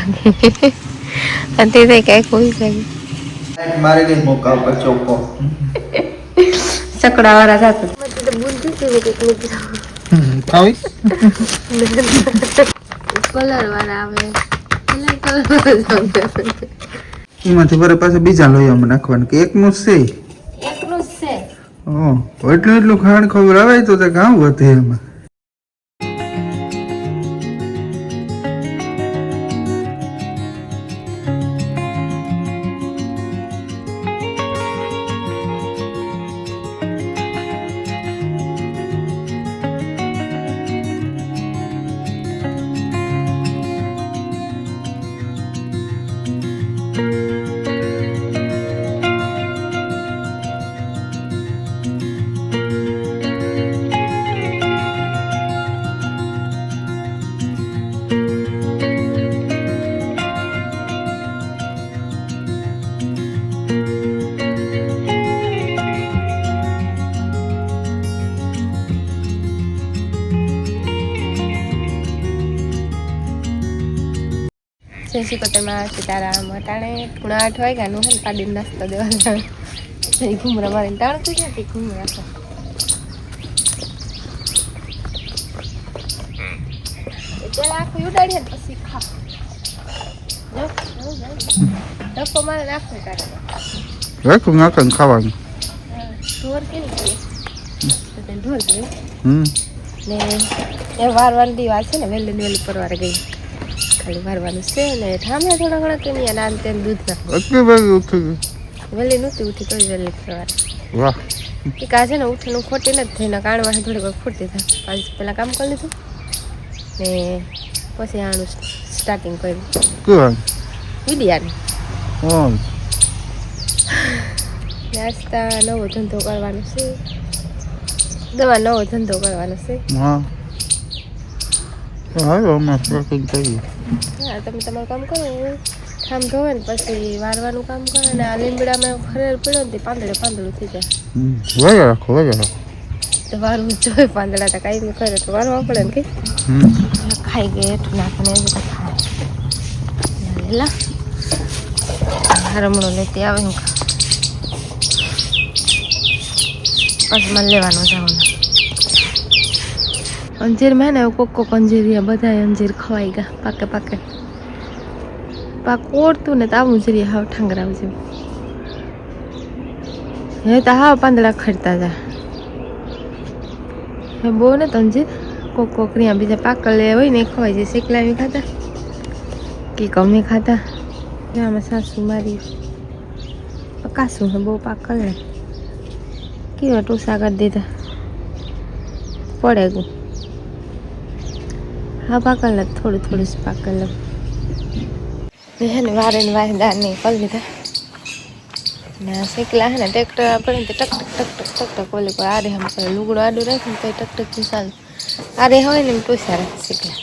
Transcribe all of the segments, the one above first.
લાગે. અને તે કઈ કોઈ કઈ મારી ગઈ મોકા ઉપર ચોખ્ખો. સકડા વાળા જાતો મને તો બુદ્ધિ કે કે ખાવી કલર વાળા આવે. કલર કલર એમાંથી બરે પાછા બીજા લોહીમાં નાખવાનું કે એકનું નું છે? એકલું જ છે. ઓ એટલું એટલું ખાણ ખબર આવે તો તે કામ વધે એમાં. જય શ્રી કતરમાં સીતારામ અટાણે પૂણા આઠ વાગ્યાનું હોય પાડીને નાસ્તો દેવા જાણ એ ઘૂમરા મારીને તાણ થઈ જાય ઘૂમરા તો પેલા આખું ઉડાડીએ પછી ખા જો, જો, જો. ધક્કો મારે નાખો કાઢે રાખું નાખે ખાવાનું. ઢોર કેવી કરીએ ઢોર કર્યું ને એ વારવાની દીવા છે ને વહેલી વહેલી પરવારે ગઈ. ખાલી વારવાનું છે ને ઠામે થોડા ઘણા કે નહીં નાન તેમ દૂધ નાખો. ઉઠી ગઈ વહેલી નહોતી ઉઠી કોઈ વહેલી સવારે. વાહ. એ કાજે ને ઉઠીને ખોટી નથી થઈને કાણમાં થોડી વાર ખોટી થાય. પાંચ પહેલાં કામ કરી લીધું. ને પછી આનું સ્ટાર્ટિંગ કર્યું. કેવા વિડિયાને નાસ્તા નવો ધંધો કરવાનો છે. દવા નવો ધંધો કરવાનો છે. હા. હા અમારે સ્ટાર્ટિંગ કરીએ. હા તમે તમારું કામ કરો ઠામ ધોવે ને પછી વારવાનું કામ કરો ને આ લીમડામાં ખરેલ પડ્યો ને તે પાંદડે પાંદડું થઈ જાય. હમ રાખો વજે રાખો. તો વારવું જોઈએ પાંદડા તો કાંઈ નહીં કરે તો વારવા પડે ને કંઈ ખાઈ ગઈ એટલું નાખીને એવું તો ખાય લેલા રમણું લેતી આવે ને પછી મને લેવાનું જવાનું. અંજીરમાં ને કોક કોક અંજીરિયા બધા અંજીર ખવાઈ ગયા, પાકે પાકે. પાક ઓળતું ને તો આવું જરીએ હાવ ઠાંગરાવ જેવું. હે તો હાવ પાંદડા ખડતા જા. હે બહુ ને અંજીર, કોક કોક રહ્યા બીજા પાકલ હોય ને ખવાઈ છે શેકલાવી ખાતા કે કમી ખાતા આમાં સાસુ મારી પકાશું હે, બહુ પાકલ ને કેવા ટોસા કરી દીધા? પડે ગયું. હા પાકલ ને થોડું થોડું જ પાકલ ને વારે ને વારે દાળ નહીં કરી લીધા. ને શેકલા હે ને ટ્રેક્ટર આપણે ને તે ટક ટક ટક ટક ટક ટક ઓલે કોઈ આરે હમ કરે લુગડું આડું રાખીને તો ટક ટક ચાલે. આરે હોય ને એમ ટૂસા રાખે શેકલા.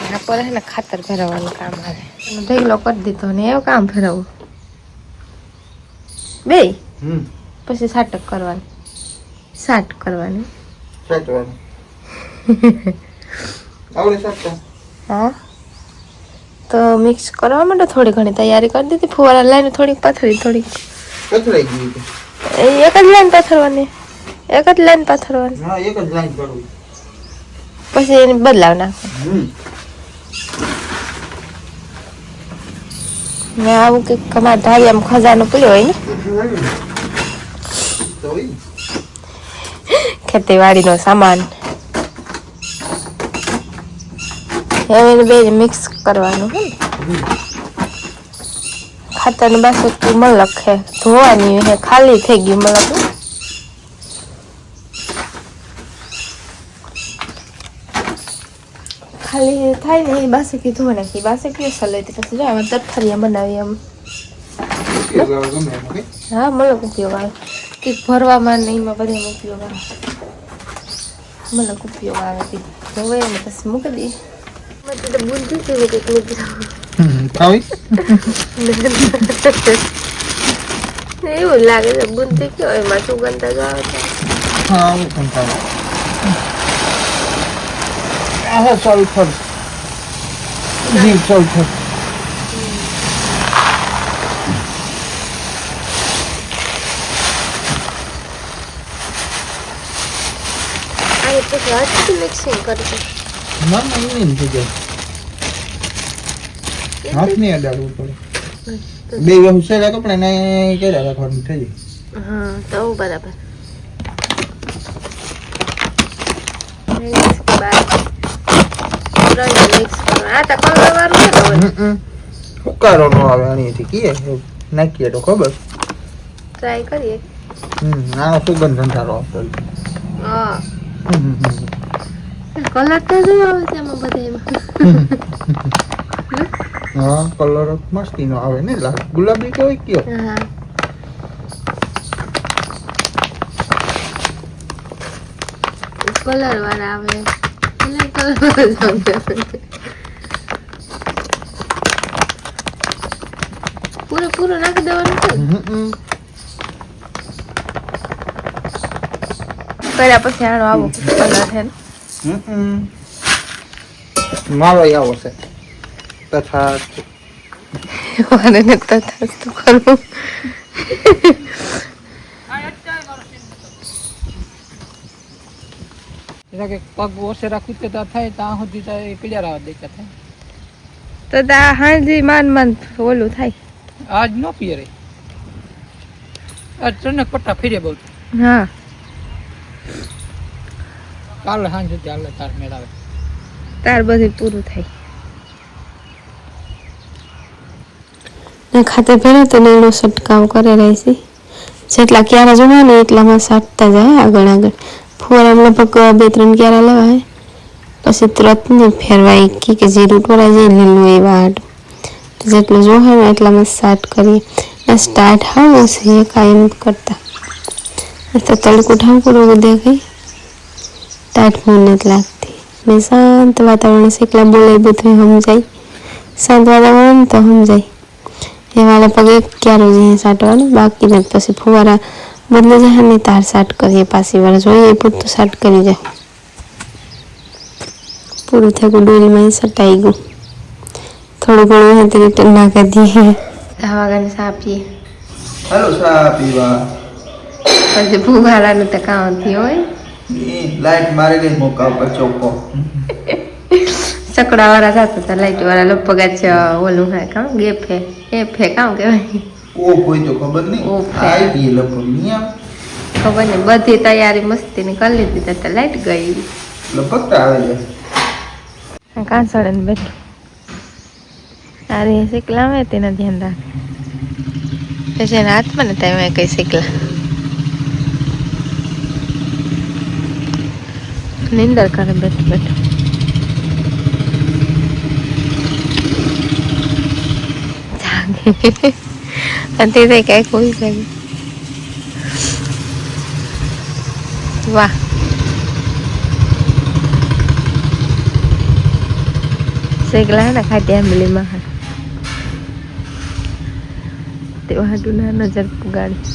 એના પર હે ને ખાતર ભરાવવાનું કામ આવે. અને ભેગલો કરી દીધો ને એવું કામ ભરાવું. બે હમ. પછી સાટક કરવાનું. સાટ કરવાની. હા? તો મિક્સ કરવા માટે થોડી ઘણી તૈયારી કરી દીધી. ફુવારા લાઈને થોડીક પાથરી થોડીક. એક જ લાઈન પાથરવાની. એક જ લાઈન પાથરવાની. એક જ લાઈન કરવી. પછી એને બદલાવ નાખો. મેં ને આવું કે તમારા ધારિયામાં ખજાનો પડ્યો હોય ને. ખેતીવાડીનો સામાન. એને બે મિક્સ કરવાનું હે ખાતર બાસું મલક હે ધોવાની હે ખાલી થઈ ગયું મલક. ખાલી થાય ને એ બાસુકી ધોવા નાખી. બાસુકી સલે પછી જો આમાં તરફરિયા બનાવી એમ. હા મલક ઉપયોગ આવે. કે ભરવામાં ને એમાં બધામાં ઉપયોગ આવે. મતલબ ઉપયોગ આવે તે ધોવે ને પછી મૂકી દઈએ બુદ્ધિ કેવી એવું લાગે છે બુદ્ધિ કયો એમાં સુગંધ જ આવે છે. હા આવું પણ ચાલુ થર જી ચાલુ થર આ તો હાથથી મિક્સિંગ કરજો. ના ના એ નહીં થઈ હાથ નહીં અડાડવું પડે. બે હુસેલા કપડા ને કર્યા રાખવાનું થઈ જાય. હા તો બરાબર. છે નો આવે અહીંથી કીએ નાખીએ તો ખબર. ટ્રાય કરીએ. હમ આ સુગંધ ધંધારો આપતો હા. કલર તો શું આવે છે એમાં બધા હા કલર મસ્તી નો આવે ને ગુલાબી કેવો કયો. હા. કલર વાળા આવે. કલર આવે. પૂરો પૂરો નાખી દેવાનું છે ને? હમ કર્યા પછી આનો આવો કલર છે હમ. મારો આવો છે. તથા મને ને તથાસ્તુ કરવું. એટલે કે પગ ઓસેરા કૂદતા થાય ત્યાં સુધી તો ક્લિયર આવે દેખા થાય. તો તા હાંજી માન માન ઓલું થાય. આજ નો પીએ રે. આજ ચણક પટ્ટા ફેરે બહુ. હા. કાલે સાંજ સુધી હાલે તાર મેળાવે. તાર બધું પૂરું થાય. ને ખાતે પહેલા તો એનો છંટકાવ કરે રહેશે જેટલા ક્યારા જોવા ને એટલામાં સાટતા જાય આગળ આગળ. ફુવારા લગભગ બે ત્રણ ક્યારા લેવાય પછી તરત નહીં ફેરવાય કે કે રૂટ ટોળા જાય લીલું એ વાટ જેટલું જોવા ને એટલામાં સ્ટાર્ટ કરીએ. સ્ટાર્ટ હાવ છે કાયમ કરતા. તો તડકો ઠાંકું દેખાય ટાઈટ મને નથી લાગતી. ને શાંત વાતાવરણ છે એકલા બોલે બધું સમજાય. શાંત વાતાવરણ તો સમજાય. એ વાળા પગે ક્યારે જઈએ સાટવાનું. બાકી ને પછી ફુવારા બદલે જાય ને તાર સાટ કરીએ પાછી વાર જોઈએ એ પૂરતું સાટ કરી જાય. પૂરું થયું ડોલીમાં સટાઈ ગયું. થોડું ઘણું હોય તો રિટર્ન ના કરી દઈએ. ગાને સાપીએ હાલો ચા પીવા. પછી ફુવારાનું તો કામ થયું હોય. લાઈટ મારી ગઈ મોકા ઉપર ચોખ્ખો. સકડા વાળા થતા હતા લાઈટ વાળા લગભગ જ ઓલું હે કામ ગેફે હે ગેપ કામ કહેવાય. ઓ કોઈ તો ખબર નહીં. ઓફ. આઈ ગઈ લગભગ નહીં ખબર ને બધી તૈયારી મસ્તીની કરી લીધી તો લાઈટ ગઈ. લગભગ તો આવે છે. કાંસળે ને બેઠું અરે શીખલા મેં તેના ધ્યાન રાખ. પછી એના હાથમાં ને તમે કઈ શીખલા. નિંદર કરે બેઠું બેઠું. જાગે. અને તે કઈ કોઈ શકે. વાહ. હે ને ખાટી આંબલીમાં હા તેવા હાટું ના, નજર પુગાડી.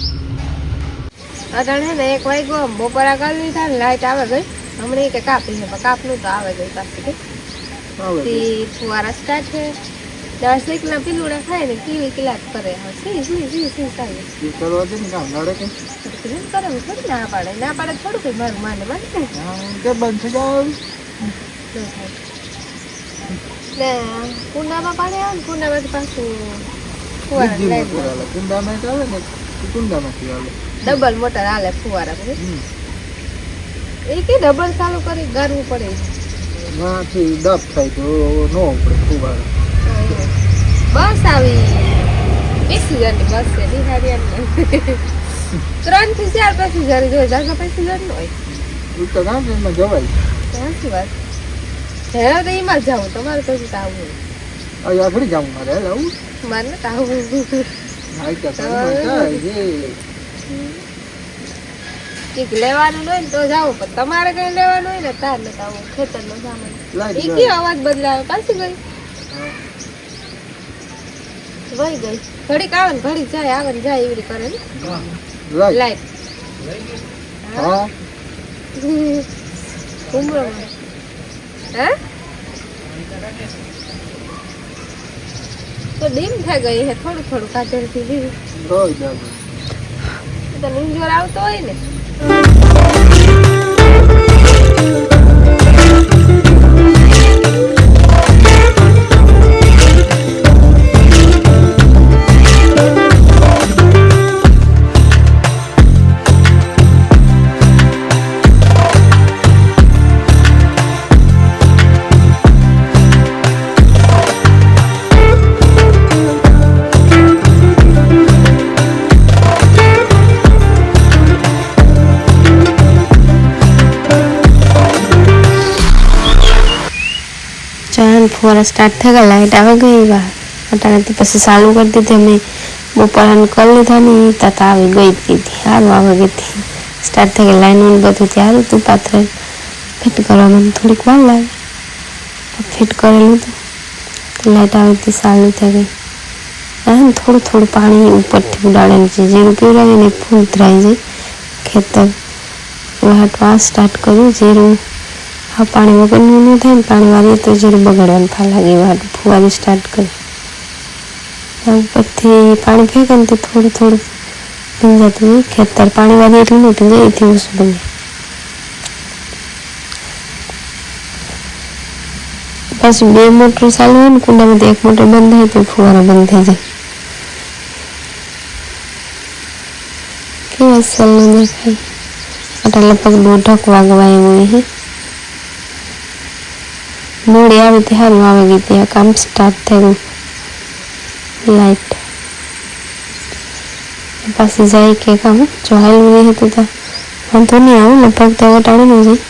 અટાણે ને એક વાગ્યો, બપોરા કરી લીધા ને, લાઈટ આવે ગઈ. હમણાં કે કાપી છે કાપનું તો આવે ગઈ પાછી ફુવારા સ્ટાર્ટ છે. દસ એકલા પીલુડા ખાય ને કીવી કિલાટ કરે. સી સી સી સી થાય કરવા દે ને કામ નડે કે? કરે? થોડી ના પાડે. ના પાડે થોડું કઈ મારું માને માને કે બંધ થઈ જાવ ને કુંડામાં પાણી આવે ને કુંડામાંથી પાછું ફુવારા કુંડામાં આવે ને કુંડામાંથી આવે ડબલ મોટર હાલે ફુવારા પછી એ કે ડબલ ચાલુ કરી ગારવું પડે. માથી ડબ થાય તો નો પડે ફુવારા બસ આવી. પેસેન્જરની બસ છે બિહારિયાની ત્રણથી ચાર પેસેન્જર જોઈએ જાગા પેસેન્જર નો હોય. તો ગામ એમાં જવાય. સાચી વાત. હેરા તો એમાં જ જાઉં તમારે પછી તો આવવું. અહીંયા થોડી જાવું મારે આવું? મારે તો આવવું કા થાય છે કંઈક લેવાનું હોય ને તો જાવ પણ તમારે કઈ લેવાનું હોય ને તાર ને તાવ ખેતર નો સામાન એ કયો અવાજ બદલાયો? પાછી ગઈ? વહી ગઈ ઘડીક આવે ને ઘડીક જાય આવે ને જાય એવી રીતે કરે ને. લાઈટ. હા. ઉમરો હે? તો ડીમ થઈ ગઈ હે થોડું થોડું કાચરથી. તો નીંદર આવતો હોય ને フフフフ。ચાલ સ્ટાર્ટ થઈ ગયા લાઈટ આવી ગઈ બહાર અટાણેથી પછી ચાલુ કરી દીધી અમે. બપોરાનું કરી લીધા ને તત આવી ગઈ દીધી સારું આવી ગઈ સ્ટાર્ટ થઈ ગઈ લાઈન બધું ત્યારે હતું પાત્ર. ફિટ કરવામાં થોડીક વાર લાગે. ફિટ કરેલું હતું. તો લાઈટ આવી હતી, ચાલુ થઈ ગઈ. એમ થોડું થોડું પાણી ઉપરથી ઉડાડેલું છે. જીરું પીવડાવીને ફૂલ ધરાઈ જાય. ખેતર. વાટવા સ્ટાર્ટ કર્યું, જીરું. હા, પાણી વગરનું ન થાય ને, પાણી વાળીએ તો જીરું બગડવાનું ફા લાગે વાટ ફુવારી સ્ટાર્ટ કરી. પછી પાણી ફેંકે ને તો થોડું થોડું ભીંજાતું હોય. ખેતર પાણી વાળી એટલું નહીં ભીંજાય એથી ઓછું બને. પાછું બે મોટર ચાલુ હોય ને, કુંડામાંથી એક મોટર બંધ થાય, તો ફુવારા બંધ થઈ જાય. કેવા સલ્લો દેખાય આટલા લગભગ દોઢક વાગવા એવું હે મોડી આવી તે સારું આવે ગઈ ત્યાં કામ સ્ટાર્ટ થયું લાઈટ પાસે જાય કે કામ જો હાલું રહે તો તા વાંધો નહીં આવું ને પગ તો વટાડી ન જાય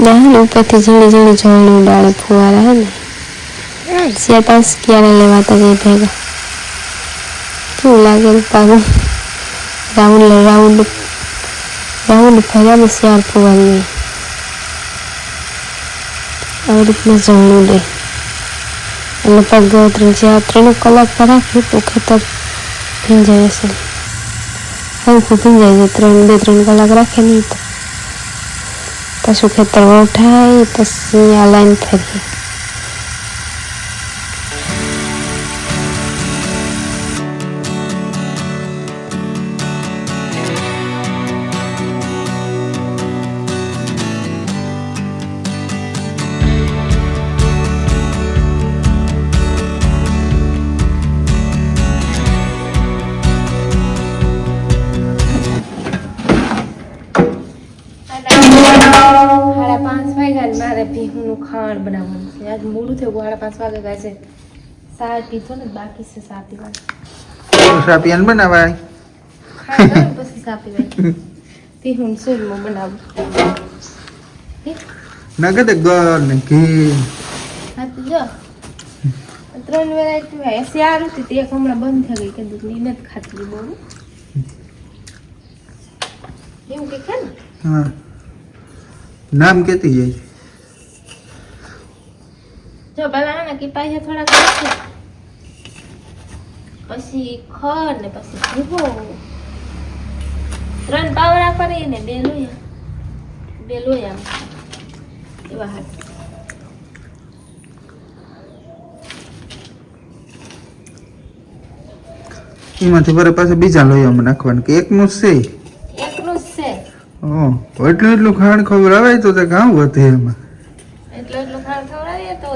ના ને ઉપરથી ઝીણી ઝીણી જળની ઉડાડે ફુવારા હે ને પાંચ ક્યારે લેવાતા જાય ભેગા કેવું લાગે પાછું રાઉન્ડ રાઉન્ડ રાઉન્ડ ફર્યા ને ચાર ફુવારી આવી રીતના જમવું લે અને પગ ત્રણ ચાર ત્રણ કલાક રાખીએ તો ખેતર ભીંજાય છે હલકું ભીંજાય જાય ત્રણ બે ત્રણ કલાક રાખે નહીં તો પછી ખેતરમાં વઠાય પછી આ લાઈન ફરીએ મારે ભીહુંનું ખાણ બનાવવાનું છે. આજ મોડું થયું સાડા પાંચ વાગે ગાય છે. સાત પીધો ને બાકી છે સાત પીવાનું. સાપિયાન બનાવાય. પછી સાપી ભીહું સૂરમાં બનાવું? નગદ ગર ને ઘી. હા તો જો. ત્રણ વેરાયટી હોય. સારું હતી તે એક હમણાં બંધ થઈ ગઈ કે દૂધની નથી ખાતી બહુ. એવું કે ને? હા. નામ કેતી જાય જો પેલા આના કે પાછા થોડાક પછી ખર ને પછી ભૂકો ત્રણ પાવ રાખવાની ને બે લોયા. બે લોયા એવા હાથ એમાંથી બરે પાછા બીજા લોહીમાં નાખવાનું કે એકનું છે. એકનું છે. ઓ એટલું એટલું ખાણ આવે તો તે કામ વધે એમાં.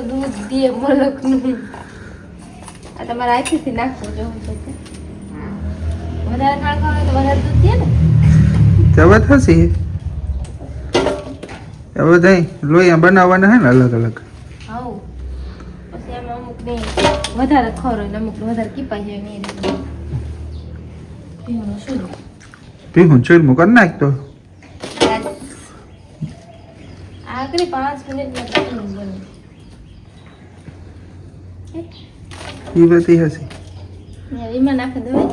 દૂધ દે મલકનું આ તમારે આખીથી નાખવું જોવું છે વધારે ખાણ ખવડાવે તો વધારે દૂધ દે ને. હવે થશે. હવે ત્યાં લોહીયા બનાવવાના હે ને અલગ અલગ. હાઉ. પછી એમાં અમુક ને વધારે ખરો હોય ને અમુક વધારે કીપાઈ જાય ને એ પીવાનું શું ભીહું ચૂરમું કરી નાખતો આખરી પાંચ મિનિટમાં બને. એ બધી હશે. એમાં નાખી દેવાય.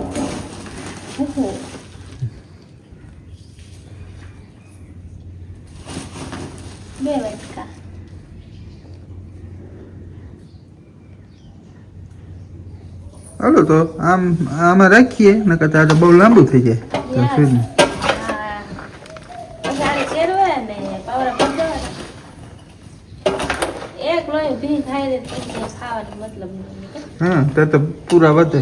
બે વાટકા. હાલો તો આમ આમાં રાખીએ નકર તો બહુ લાંબુ થઈ જાય. તો. શું હા. પછી આને ચેરવાનું દેવાય ને પાવડા કરી દેવાય એક લોહી ભી થાય ને ખાવાનો મતલબ હા તો તો પૂરા વધે.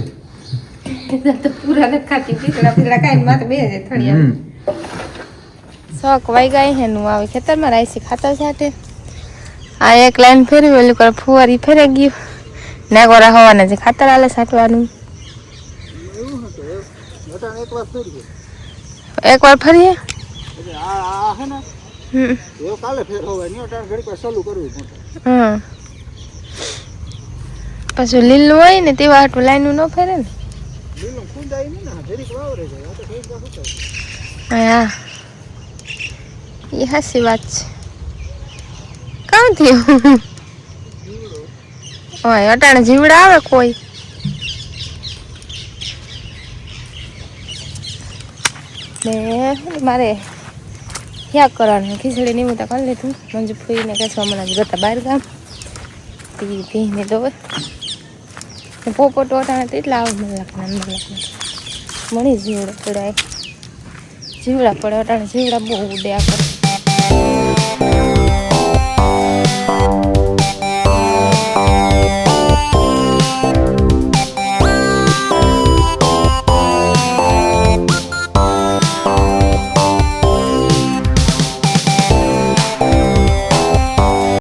તો પૂરા નથી ખાતી પીતળા પીતળા ખાઈને માથે બે જાય થોડી શોખ વાઈ ગઈ હેનું આવે. ખેતરમાં રાઈસી ખાતા સાથે આ એક લાઈન ફેરવી ઓલું પર ફુવારી ફેરે ગયું. નાગોરા હવાના છે ખાતર આલે સાટવાનું એક વાર ફરીએ? આ આ હે ને હમ. કાલે હમ પાછું લીલું હોય ને તેવા આટલું લાઈનું ન ફેરે ને. હા એ હાસી વાત છે. કાં થયું? હોય અટાણે જીવડા આવે કોઈ? ને મારે યા કરવાનું ખીચડી નહીં તો કરી લીધું. મંજુ ફૂઈને કહેવા મને ગતા બહાર ગામ. તી પીને દોવે ને પોપટ અટાણે તો એટલા આવે મને લાગના મણી જીવડા પડાય જીવડા પડે અટાણે જીવડા બહુ ઉડ્યા કરે